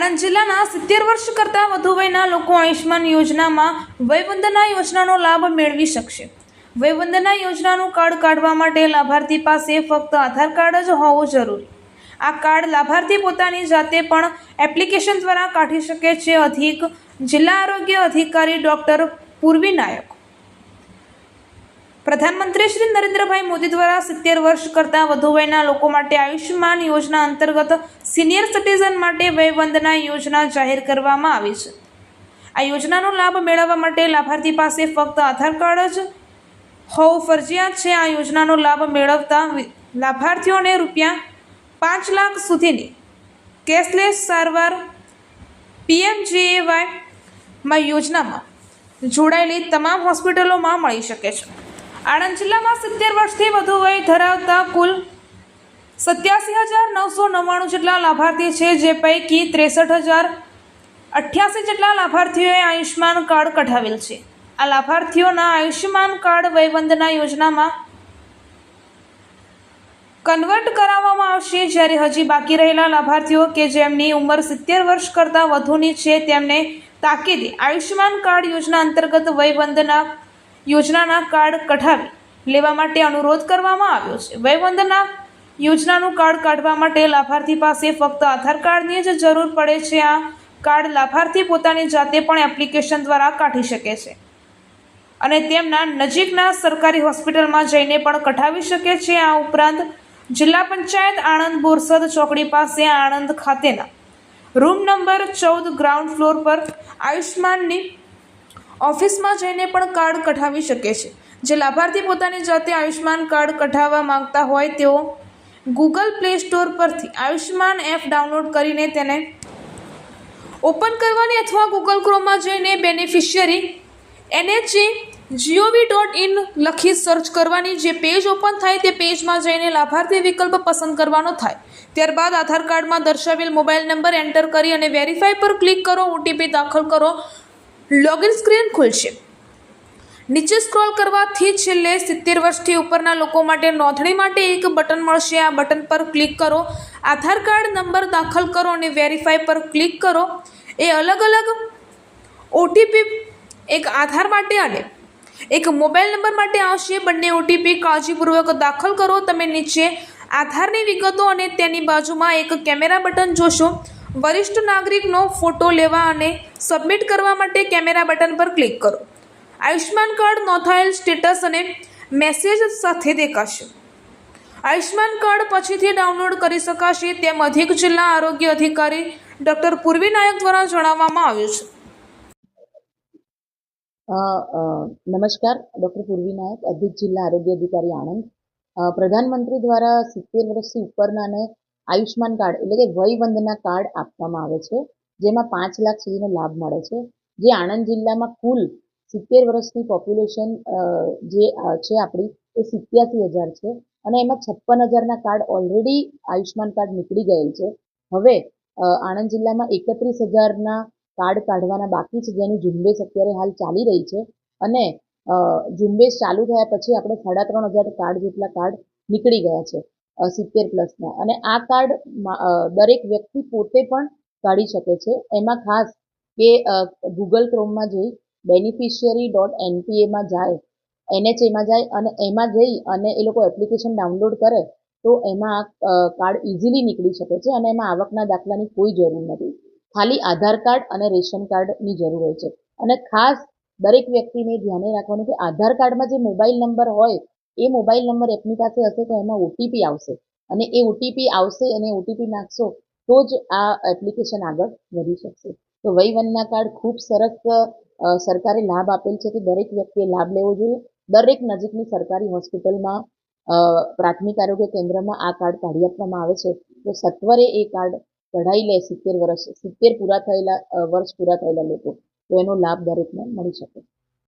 આણંદ જિલ્લાના સિત્તેર વર્ષ કરતાં વધુ વયના લોકો આયુષ્માન યોજનામાં વયવંદના યોજનાનો લાભ મેળવી શકશે. વયવંદના યોજનાનું કાર્ડ કાઢવા માટે લાભાર્થી પાસે ફક્ત આધાર કાર્ડ જ હોવું જરૂરી. આ કાર્ડ લાભાર્થી પોતાની જાતે પણ એપ્લિકેશન દ્વારા કાઢી શકે છે, અધિક જિલ્લા આરોગ્ય અધિકારી ડૉક્ટર પૂર્વી નાયક. પ્રધાનમંત્રી શ્રી નરેન્દ્રભાઈ મોદી દ્વારા સિત્તેર વર્ષ કરતાં વધુ વયના લોકો માટે આયુષ્યમાન યોજના અંતર્ગત સિનિયર સિટીઝન માટે વયવંદના યોજના જાહેર કરવામાં આવી છે. આ યોજનાનો લાભ મેળવવા માટે લાભાર્થી પાસે ફક્ત આધાર કાર્ડ જ હોવું ફરજિયાત છે. આ યોજનાનો લાભ મેળવતા લાભાર્થીઓને રૂપિયા પાંચ લાખ સુધીની કેશલેસ સારવાર પીએમજીએવાયમાં યોજનામાં જોડાયેલી તમામ હોસ્પિટલોમાં મળી શકે છે. આણંદ જિલ્લામાં સિત્તેર વર્ષથી વધુ વય ધરાવતા કુલ સત્યાસી હજાર નવસો નવ્વાણું જેટલા લાભાર્થી છે, જે પૈકી ત્રેસઠ હજાર અઠ્યાસી જેટલા લાભાર્થીઓએ આયુષ્યમાન કાર્ડ કઢાવેલ છે. આ લાભાર્થીઓના આયુષ્યમાન કાર્ડ વયવંદના યોજનામાં કન્વર્ટ કરાવવામાં આવશે. જ્યારે હજી બાકી રહેલા લાભાર્થીઓ કે જેમની ઉંમર સિત્તેર વર્ષ કરતાં વધુની છે, તેમને તાકીદે આયુષ્યમાન કાર્ડ યોજના અંતર્ગત વયવંદના યોજનાના કાર્ડ કઢાવી લેવા માટે અનુરોધ કરવામાં આવ્યો છે. વયવંદના યોજનાનું કાર્ડ કાઢવા માટે લાભાર્થી પાસે ફક્ત આધાર કાર્ડની જ જરૂર પડે છે. આ કાર્ડ લાભાર્થી પોતાની જાતે પણ એપ્લિકેશન દ્વારા કાઢી શકે છે અને તેમના નજીકના સરકારી હોસ્પિટલમાં જઈને પણ કઢાવી શકે છે. આ ઉપરાંત જિલ્લા પંચાયત આણંદ બોરસદ ચોકડી પાસે આણંદ ખાતેના રૂમ નંબર ચૌદ ગ્રાઉન્ડ ફ્લોર પર આયુષ્માનની ઓફિસમાં જઈને પણ કાર્ડ કઢાવી શકે છે. જે લાભાર્થી પોતાની જાતે આયુષ્યમાન કાર્ડ કઢાવવા માંગતા હોય તેઓ ગૂગલ પ્લે સ્ટોર પરથી આયુષ્યમાન એપ ડાઉનલોડ કરીને તેને ઓપન કરવાની અથવા ગૂગલ ક્રોમમાં જઈને beneficiary NHA GOV dot in લખી સર્ચ કરવાની જે પેજ ઓપન થાય તે પેજમાં જઈને લાભાર્થી વિકલ્પ પસંદ કરવાનો થાય. ત્યારબાદ આધાર કાર્ડમાં દર્શાવેલ મોબાઈલ નંબર એન્ટર કરી અને વેરીફાઈ પર ક્લિક કરો, ઓટીપી દાખલ કરો. લોગિન સ્ક્રીન ખુલશે. નીચે સ્ક્રોલ કરવાથી છેલ્લે સિત્તેર વર્ષથી ઉપરના લોકો માટે નોંધણી માટે એક બટન મળશે. આ બટન પર ક્લિક કરો. આધાર કાર્ડ નંબર દાખલ કરો અને વેરીફાઈ પર ક્લિક કરો. એ અલગ અલગ ઓટીપી એક આધાર માટે અને એક મોબાઈલ નંબર માટે આવશે. બંને ઓટીપી કાળજીપૂર્વક દાખલ કરો. તમે નીચે આધારની વિગતો અને તેની બાજુમાં એક કેમેરા બટન જોશો. વરિષ્ઠ નાગરિકનો ફોટો લેવા અને સબમિટ કરવા માટે કેમેરા બટન પર ક્લિક કરો. આયુષ્માન કાર્ડ નોંધાયેલ સ્ટેટસ અને મેસેજ સાથે દેખાશે. આયુષ્માન કાર્ડ પછીથી ડાઉનલોડ કરી શકાશે તેમ અધિક જિલ્લા આરોગ્ય અધિકારી ડૉક્ટર પૂર્વી નાયક દ્વારા જણાવવામાં આવ્યું છે. નમસ્કાર, ડૉક્ટર પૂર્વી નાયક, અધિક જિલ્લા આરોગ્ય અધિકારી આણંદ. પ્રધાનમંત્રી દ્વારા સિત્તેર વર્ષથી ઉપરનાને આયુષ્માન કાર્ડ એટલે કે વયવંદના કાર્ડ આપવામાં આવે છે, જેમાં પાંચ લાખ સુધીનો લાભ મળે છે. જે આણંદ જિલ્લામાં કુલ સિત્તેર વર્ષની પોપ્યુલેશન જે છે આપણી, એ સિત્યાસી હજાર છે અને એમાં છપ્પન હજારના કાર્ડ ઓલરેડી આયુષ્માન કાર્ડ નીકળી ગયેલ છે. હવે આણંદ જિલ્લામાં એકત્રીસ હજારના કાર્ડ કાઢવાના બાકી છે, જેની ઝુંબેશ અત્યારે હાલ ચાલી રહી છે અને ઝુંબેશ ચાલુ થયા પછી આપણે સાડા ત્રણ હજાર કાર્ડ જેટલા કાર્ડ નીકળી ગયા છે. સિત્તેર પ્લસના અને આ કાર્ડ દરેક વ્યક્તિ પોતે પણ કાઢી શકે છે. એમાં ખાસ કે ગૂગલ ક્રોમમાં જઈ બેનિફિશિયરી ડોટ એનપીએમાં જાય એનએચએમાં જાય અને એમાં જઈ અને એ લોકો એપ્લિકેશન ડાઉનલોડ કરે, તો એમાં આ કાર્ડ ઇઝીલી નીકળી શકે છે અને એમાં આવકના દાખલાની કોઈ જરૂર નથી. ખાલી આધાર કાર્ડ અને રેશન કાર્ડની જરૂર હોય છે. અને ખાસ દરેક વ્યક્તિને ધ્યાને રાખવાનું કે આધાર કાર્ડમાં જે મોબાઈલ નંબર હોય એ મોબાઈલ નંબર એપની પાસે હશે તો એમાં ઓટીપી આવશે. અને એ ઓટીપી આવશે અને ઓટીપી નાખશો તો જ આ એપ્લિકેશન આગળ વધી શકશે. તો વય વનના કાર્ડ ખૂબ સરસ સરકારે લાભ આપેલ છે કે દરેક વ્યક્તિએ લાભ લેવો જોઈએ. દરેક નજીકની સરકારી હોસ્પિટલમાં પ્રાથમિક આરોગ્ય કેન્દ્રમાં આ કાર્ડ કાઢી આપવામાં આવે છે. તો સત્વરે એ કાર્ડ કઢાઈ લે સિત્તેર વર્ષ, સિત્તેર પૂરા થયેલા વર્ષ પૂરા થયેલા લોકો. તો એનો લાભ દરેકને મળી શકે.